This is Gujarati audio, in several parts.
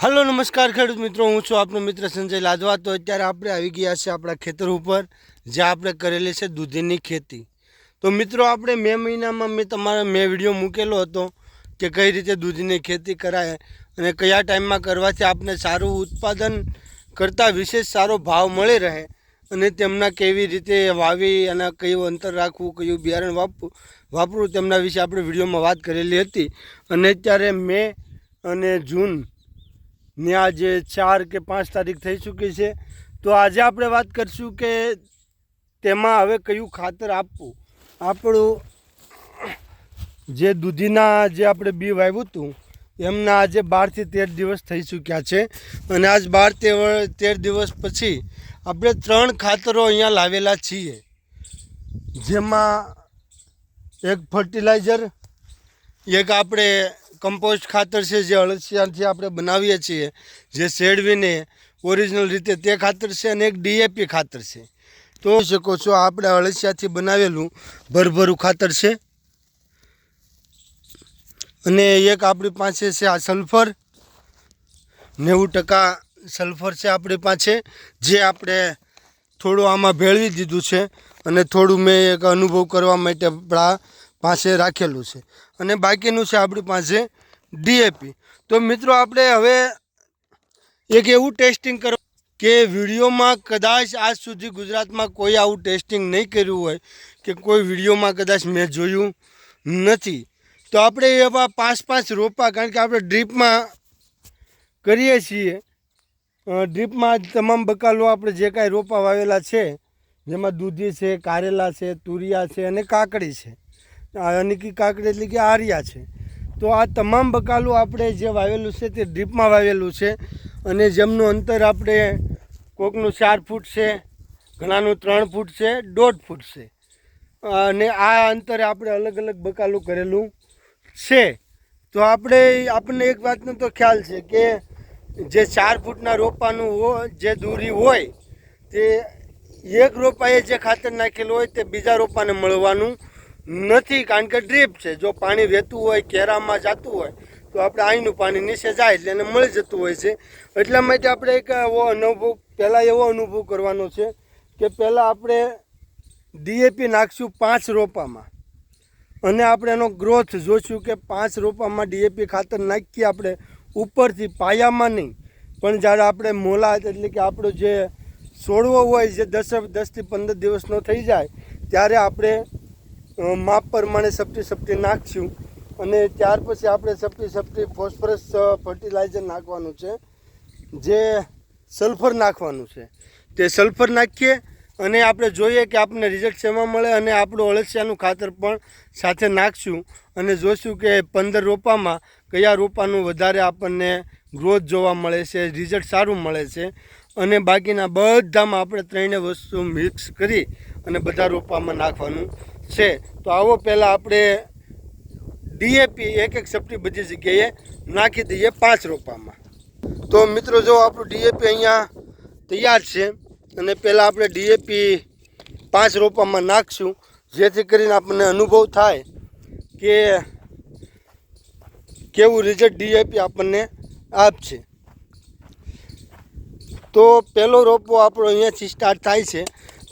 હલો, નમસ્કાર ખેડૂત મિત્રો, હું છું આપનો મિત્ર સંજય લાદવા તો અત્યારે આપણે આવી ગયા છે આપણા ખેતર ઉપર, જ્યાં આપણે કરેલી છે દૂધીની ખેતી. તો મિત્રો, આપણે મે મહિનામાં મેં તમારા, મેં વીડિયો મૂકેલો હતો કે કઈ રીતે દૂધની ખેતી કરાય અને કયા ટાઈમમાં કરવાથી આપણે સારું ઉત્પાદન કરતાં વિશેષ સારો ભાવ મળી રહે અને તેમના કેવી રીતે વાવી અને કયું અંતર રાખવું, કયું બિયારણ વાપવું વાપરવું તેમના વિશે આપણે વિડીયોમાં વાત કરેલી હતી. અને અત્યારે મે અને જૂન ને આજે ચાર કે પાંચ તારીખ થઈ ચૂકી છે. તો આજે આપણે વાત કરીશું કે તેમાં હવે કયું ખાતર આપવું. આપણું જે દૂધીના જે આપણે બી વાવ્યું હતું, એમના આજે બારથી તેર દિવસ થઈ ચૂક્યા છે. અને આજ બાર તેર દિવસ પછી આપણે ત્રણ ખાતરો અહીંયા લાવેલા છીએ. જેમાં એક ફર્ટિલાઇઝર એક આપણે કમ્પોસ્ટ ખાતર છે જે અળસિયાથી આપણે બનાવીએ છીએ, જે શેડવીને ઓરિજિનલ રીતે તે ખાતર છે અને એક ડીએપી ખાતર છે. તો શકો છો આપણે અળસિયાથી બનાવેલું ભરભરું ખાતર છે. અને એક આપણી પાસે છે આ સલ્ફર નેવું ટકા સલ્ફર છે આપણી પાસે, જે આપણે થોડું આમાં ભેળવી દીધું છે અને થોડું મેં એક અનુભવ કરવા માટે આપણા પાસે રાખેલું છે. અને બાકીનું છે આપણી પાસે ડીએપી. તો મિત્રો, આપણે હવે એક એવું ટેસ્ટિંગ કરો કે વિડીયોમાં કદાચ આજ સુધી ગુજરાતમાં કોઈ આવું ટેસ્ટિંગ નહીં કર્યું હોય, કે કોઈ વિડીયોમાં કદાચ મેં જોયું નથી. તો આપણે એવા પાંચ પાંચ રોપા, કારણ કે આપણે ડ્રીપમાં કરીએ છીએ. ડ્રીપમાં તમામ બકાલો આપણે જે કાંઈ રોપા વાવેલા છે, જેમાં દૂધી છે, કારેલા છે, તુરિયા છે અને કાકડી છે. અનિકી કાકડી એટલે કે આર્યા છે. તો આ તમામ બકાલું આપણે જે વાવેલું છે તે ડ્રીપમાં વાવેલું છે અને જેમનું અંતર આપણે કોકનું ચાર ફૂટ છે, ઘણાનું ત્રણ ફૂટ છે, દોઢ ફૂટ છે. અને આ અંતરે આપણે અલગ અલગ બકાલું કરેલું છે. તો આપણે આપણને એક વાતનો તો ખ્યાલ છે કે જે ચાર ફૂટના રોપાનું જે દૂરી હોય તે એક રોપાએ જે ખાતર નાખેલું હોય તે બીજા રોપાને મળવાનું નથી, કારણ કે ડ્રીપ છે. જો પાણી વહેતું હોય કેરામાં જતું હોય, તો આપણે અહીંનું પાણી નીચે જાય એટલે એને મળી જતું હોય છે. એટલા માટે આપણે એક એવો અનુભવ, પહેલાં એવો અનુભવ કરવાનો છે કે પહેલાં આપણે ડીએપી નાખશું પાંચ રોપામાં. અને આપણે એનો ગ્રોથ જોઈશું કે પાંચ રોપામાં ડીએપી ખાતર નાખીએ આપણે ઉપરથી, પાયામાં નહીં. પણ જ્યારે આપણે મોલા, એટલે કે આપણો જે છોડવો હોય, જે દસ, દસથી પંદર દિવસનો થઈ જાય, ત્યારે આપણે માપ પ્રમાણે સપટી સપટી નાખશું. અને ત્યાર પછી આપણે સપટી સપટી ફોસ્ફરસ ફર્ટિલાઇઝર નાખવાનું છે, જે સલ્ફર નાખવાનું છે. તે સલ્ફર નાખીએ અને આપણે જોઈએ કે આપણને રિઝલ્ટ શેમાં મળે અને આપણું અળસિયાનું ખાતર પણ સાથે નાખશું અને જોઈશું કે પંદર રોપામાં કયા રોપાનું વધારે આપણને ગ્રોથ જોવા મળે છે રિઝલ્ટ સારું મળે છે. અને બાકીના બધામાં આપણે ત્રણેય વસ્તુ મિક્સ કરી અને બધા રોપામાં નાખવાનું છે. તો આવો પહેલાં આપણે ડીએપી એક એક સપટી બધી જગ્યાએ નાખી દઈએ પાંચ રોપામાં. તો મિત્રો જો આપણું ડીએપી અહીંયા તૈયાર છે અને પહેલાં આપણે ડીએપી પાંચ રોપામાં નાખશું. જેથી કરીને આપણને અનુભવ થાય કે કેવું રિઝલ્ટ ડીએપી આપણને આપશે. તો પહેલો રોપો આપણો અહીંયાથી સ્ટાર્ટ થાય છે.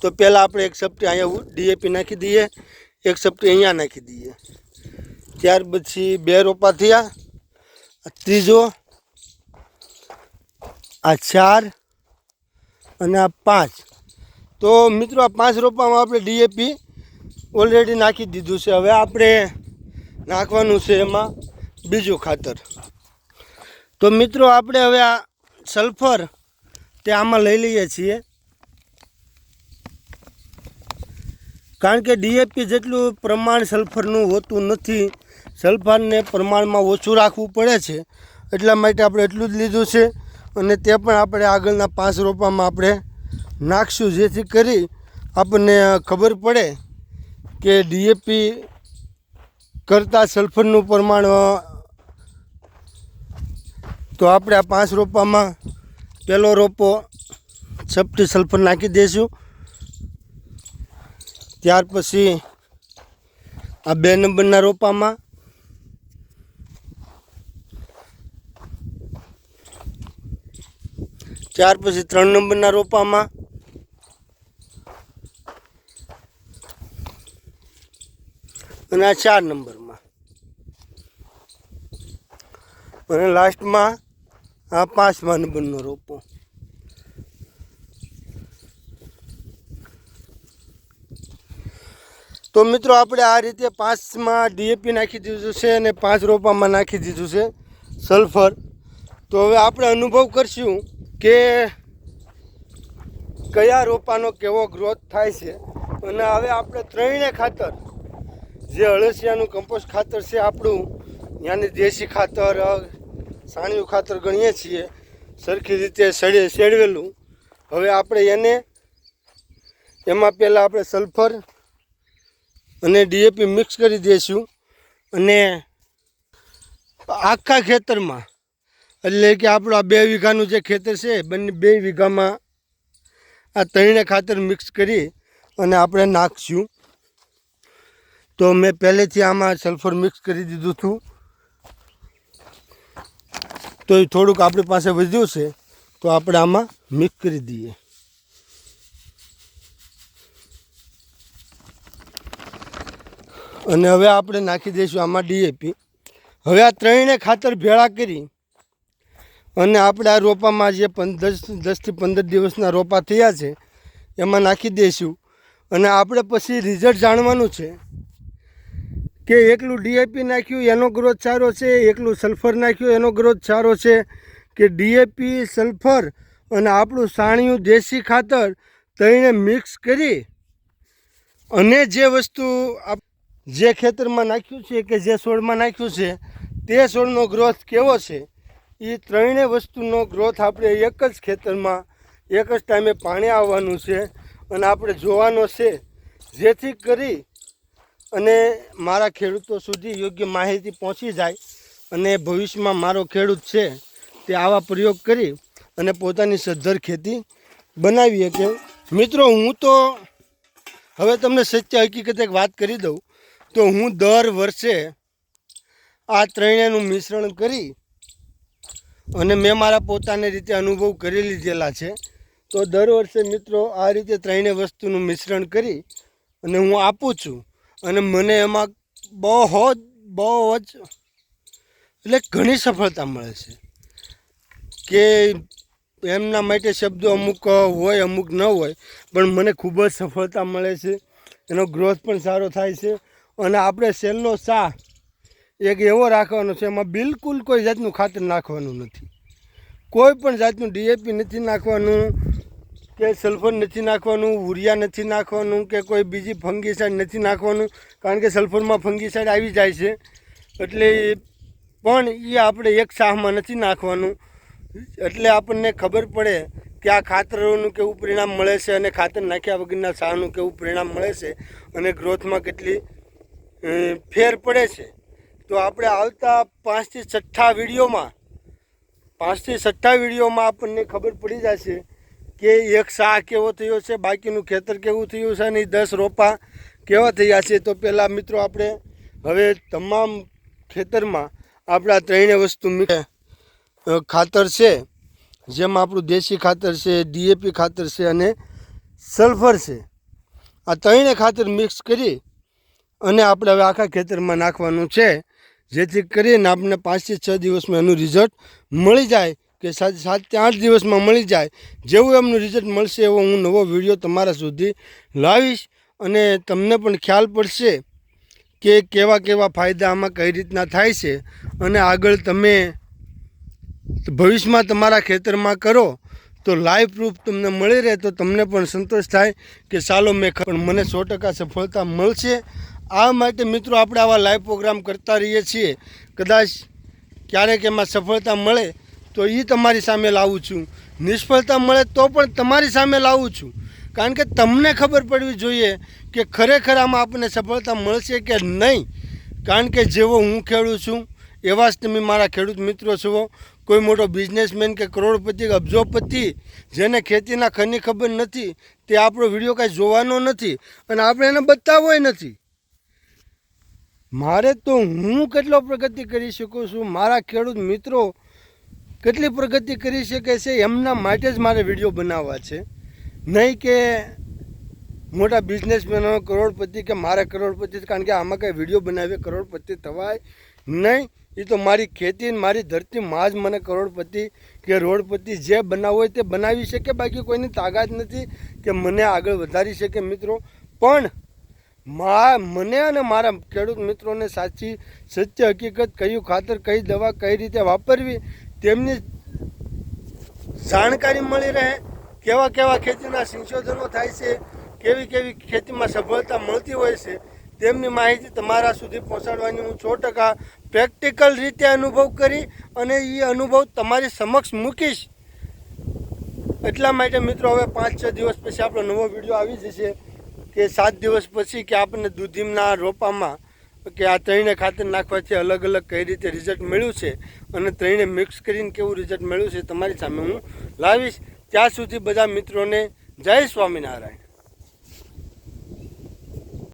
તો પહેલાં આપણે એક સપટી અહીંયા ડીએપી નાખી દઈએ. એક સપટી અહીંયા નાખી દઈએ. ત્યાર પછી બે રોપા થયા. ત્રીજો, આ ચાર અને આ પાંચ. તો મિત્રો, આ પાંચ રોપામાં આપણે ડીએપી ઓલરેડી નાખી દીધું છે. હવે આપણે નાખવાનું છે એમાં બીજું ખાતર. તો મિત્રો, આપણે હવે આ સલ્ફર તે આમાં લઈ લઈએ છીએ. કારણ કે ડીએપી જેટલું પ્રમાણ સલ્ફરનું હોતું નથી, સલ્ફરને પ્રમાણમાં ઓછું રાખવું પડે છે. એટલા માટે આપણે એટલું જ લીધું છે અને તે પણ આપણે આગળના પાંચ રોપામાં આપણે નાખશું, જેથી કરી આપણને ખબર પડે કે ડીએપી કરતાં સલ્ફરનું પ્રમાણ, તો આપણે આ પાંચ રોપામાં પહેલો રોપો સફટી સલ્ફર નાખી દઈશું. ત્યાર પછી આ બે નંબરના રોપામાં ત્યાર પછી ત્રણ નંબરના રોપામાં અને આ ચાર નંબરમાં. અને લાસ્ટમાં આ પાંચમા નંબરનો રોપો. તો મિત્રો આપણે આ રીતે પાંચમાં ડીએપી નાખી દીધું છે અને પાંચ રોપામાં નાખી દીધું છે સલ્ફર તો હવે આપણે અનુભવ કરશું કે કયા રોપાનો કેવો ગ્રોથ થાય છે. અને હવે આપણે ત્રણેય ખાતર, જે અળસિયાનું કમ્પોસ્ટ ખાતર છે આપણું ત્યાંની દેશી ખાતર સાણિયું ખાતર ગણીએ છીએ, સરખી રીતે સડે, સેડવેલું. હવે આપણે એને, એમાં પહેલાં આપણે સલ્ફર અને ડીએપી મિક્સ કરી દઈશું અને આખા ખેતરમાં, એટલે કે આપણું આ બે વીઘાનું જે ખેતર છે, બંને બે વીઘામાં આ ત્રણે ખાતર મિક્સ કરી અને આપણે નાખશું. તો મેં પહેલેથી આમાં સલ્ફર મિક્સ કરી દીધું હતું. તો એ થોડુંક આપણી પાસે વધ્યું છે, તો આપણે આમાં મિક્સ કરી દઈએ. અને હવે આપણે નાખી દઈશું આમાં ડીએપી હવે આ ત્રણે ખાતર ભેળા કરી અને આપણે આ રોપામાં જે દસ, દસથી પંદર દિવસના રોપા થયા છે, એમાં નાખી દઈશું. અને આપણે પછી રિઝલ્ટ જાણવાનું છે કે એકલું ડીએપી નાખ્યું, એનો ગ્રોથ સારો છે, એકલું સલ્ફર નાખ્યું, એનો ગ્રોથ સારો છે, કે ડીએપી સલ્ફર અને આપણું સાણિયું દેશી ખાતર ત્રણે મિક્સ કરી અને જે વસ્તુ આપ જે ખેતરમાં નાખ્યું છે કે જે છોડમાં નાખ્યું છે, તે છોડનો ગ્રોથ કેવો છે? એ ત્રણેય વસ્તુનો ગ્રોથ આપણે એક જ ખેતરમાં, એક જ ટાઈમે પાણી આવવાનું છે અને આપણે જોવાનો છે. જેથી કરી અને મારા ખેડૂતો સુધી યોગ્ય માહિતી પહોંચી જાય અને ભવિષ્યમાં મારો ખેડૂત છે, તે આવા પ્રયોગ કરી અને પોતાની સદ્ધર ખેતી બનાવી શકે. મિત્રો, હું તો હવે તમને સત્ય હકીકત એક વાત કરી દઉં. તો હું દર વર્ષે આ ત્રણેયનું મિશ્રણ કરી અને મેં મારા પોતાની રીતે અનુભવ કરી લીધેલા છે. તો દર વર્ષે મિત્રો આ રીતે ત્રણેય વસ્તુનું મિશ્રણ કરી અને હું આપું છું. અને મને એમાં બહુ જ બહુ જ એટલે ઘણી સફળતા મળે છે. કે એમના માટે શબ્દો અમુક હોય, અમુક ન હોય, પણ મને ખૂબ જ સફળતા મળે છે. એનો ગ્રોથ પણ સારો થાય છે. અને આપણે સેલનો ચા એક એવો રાખવાનો છે, એમાં બિલકુલ કોઈ જાતનું ખાતર નાખવાનું નથી. કોઈ પણ જાતનું ડીએપી નથી નાખવાનું, કે સલ્ફર નથી નાખવાનું ઉરિયા નથી નાખવાનું, કે કોઈ બીજી ફંગીસાઇડ નથી નાખવાનું, કારણ કે સલ્ફરમાં ફંગીસાઇડ આવી જાય છે. એટલે પણ એ આપણે એક શાહમાં નથી નાખવાનું. એટલે આપણને ખબર પડે કે આ ખાતરોનું કેવું પરિણામ મળે છે અને ખાતર નાખ્યા વગરના શાહનું કેવું પરિણામ મળે છે અને ગ્રોથમાં કેટલી ફેર પડે છે. તો આપણે આવતા પાંચથી છઠ્ઠા વિડીયોમાં, પાંચથી છઠ્ઠા વિડીયોમાં આપણને ખબર પડી જશે કે એક શાહ કેવો થયો છે, બાકીનું ખેતર કેવું થયું છે અને દસ રોપા કેવા થયા છે. તો પહેલાં મિત્રો આપણે હવે તમામ ખેતરમાં આપણા ત્રણેય વસ્તુ ખાતર છે. જેમાં આપણું દેશી ખાતર છે, ડીએપી ખાતર છે અને સલ્ફર છે. આ ત્રણેય ખાતર મિક્સ કરી અને આપણે હવે આખા ખેતરમાં નાખવાનું છે. જેથી કરીને આપણને પાંચથી છ દિવસમાં એનું રિઝલ્ટ મળી જાય કે સાત સાતથી આઠ દિવસમાં મળી જાય. જેવું એમનું રિઝલ્ટ મળશે એવો હું નવો વીડિયો તમારા સુધી લાવીશ. અને તમને પણ ખ્યાલ પડશે કે કેવા કેવા ફાયદા આમાં કઈ રીતના થાય છે. અને આગળ તમે ભવિષ્યમાં તમારા ખેતરમાં કરો તો લાઈવ પ્રૂફ તમને મળી રહે તો તમને પણ સંતોષ થાય કે ચાલો મેં પણ મને સો ટકા સફળતા મળશે. આ માટે મિત્રો આપણે આવા લાઈવ પ્રોગ્રામ કરતા રહીએ છીએ. કદાચ ક્યારેક એમાં સફળતા મળે તો એ તમારી સામે લાવું છું. નિષ્ફળતા મળે તો પણ તમારી સામે લાવું છું. કારણ કે તમને ખબર પડવી જોઈએ કે ખરેખર આમાં આપણને સફળતા મળશે કે નહીં. કારણ કે જેવો હું ખેડું છું, એવા જ તમે મારા ખેડૂત મિત્રો છો. કોઈ મોટો બિઝનેસમેન કે કરોડપતિ કે અબજોપતિ, જેને ખેતીના ખની ખબર નથી, તે આપણો વીડિયો કાંઈ જોવાનો નથી અને આપણે એને બતાવોય નથી. મારે તો હું કેટલો પ્રગતિ કરી શકું છું? મારા ખેડૂત મિત્રો કેટલી પ્રગતિ કરી શકે છે? એમના માટે જ મારે વીડિયો બનાવવા છે. નહીં કે મોટા બિઝનેસમેનો કરોડપતિ કે મારે કરોડપતિ, કારણ કે આમાં કંઈ વીડિયો બનાવીએ કરોડપતિ થવાય નહીં. એ તો મારી ખેતી મારી ધરતી માં જ મને કરોડપતિ કે રોડપતિ જે બનાવવું હોય તે બનાવી શકે. બાકી કોઈની તાકાત નથી કે મને આગળ વધારી શકે મિત્રો. પણ મા, મને અને મારા ખેડૂત મિત્રોને સાચી, સત્ય હકીકત, કયું ખાતર, કઈ દવા, કઈ રીતે વાપરવી, તેમની જાણકારી મળી રહે. કેવા કેવા ખેતીના સંશોધનો થાય છે, કેવી કેવી ખેતીમાં સફળતા મળતી હોય છે, તેમની માહિતી તમારા સુધી પહોંચાડવાની હું સો ટકા પ્રેક્ટિકલ રીતે અનુભવ કરી અને એ અનુભવ તમારી સમક્ષ મૂકીશ. એટલા માટે મિત્રો, હવે પાંચ છ દિવસ પછી આપણો નવો વીડિયો આવી જશે. કે સાત દિવસ પછી કે આપણને દૂધીમના રોપામાં કે આ ત્રણે ખાતર નાખવાથી અલગ અલગ કઈ રીતે રિઝલ્ટ મળ્યું છે અને ત્રણે મિક્સ કરીને કેવું રિઝલ્ટ મળ્યું છે તમારી સામે હું લાવીશ. ત્યાં સુધી બધા મિત્રોને જય સ્વામિનારાયણ.